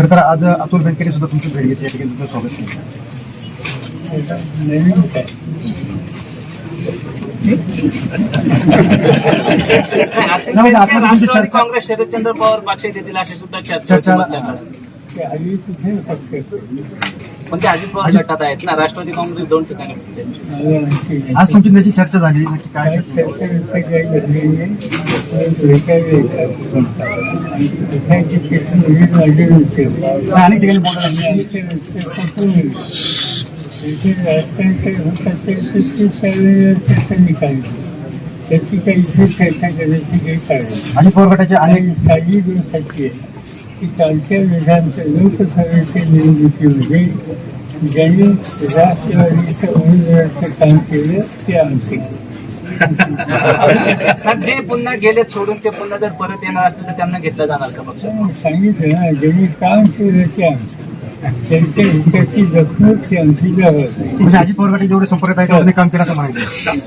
खरं तर आज अतुल बेनकेने सुद्धा तुमची भेट घेतली. या ठिकाणी तुमचं स्वागत केलं. म्हणजे काँग्रेस शरदचंद्र पवार पक्षात येतील अशी सुद्धा चर्चा ते कुठे पक्ष पण ते अजित पवार गटात आहेत ना राष्ट्रवादी काँग्रेस दोन ठिकाणी होते. आज तुमची त्याची चर्चा झाली नक्की काय काय चर्चा झाली? नाही अनेक ठिकाणी त्याचा काही इथे चर्चा करण्याची काही कारण. अजित पवार गटाचे अनेक साधी दिवसाची आहे. की कालच्या विधानसभा लोकसभेच्या निवडणुकीमध्ये ज्यांनी राष्ट्रवादीचं उमेदवाराचं काम केलं ते आमचे तर जे पुन्हा गेलेत सोडून ते पुन्हा जर परत येणार असतील तर त्यांना घेतलं जाणार का पक्षात त्यामुळे सांगितलं ना ज्यांनी काम केलं ते आमचं. त्यांच्या हिताची जखमत ती आमची जबाबदारी अजित पवार जेवढे संपर्क आहेत तेवढे काम केलं असं माहिती आहे.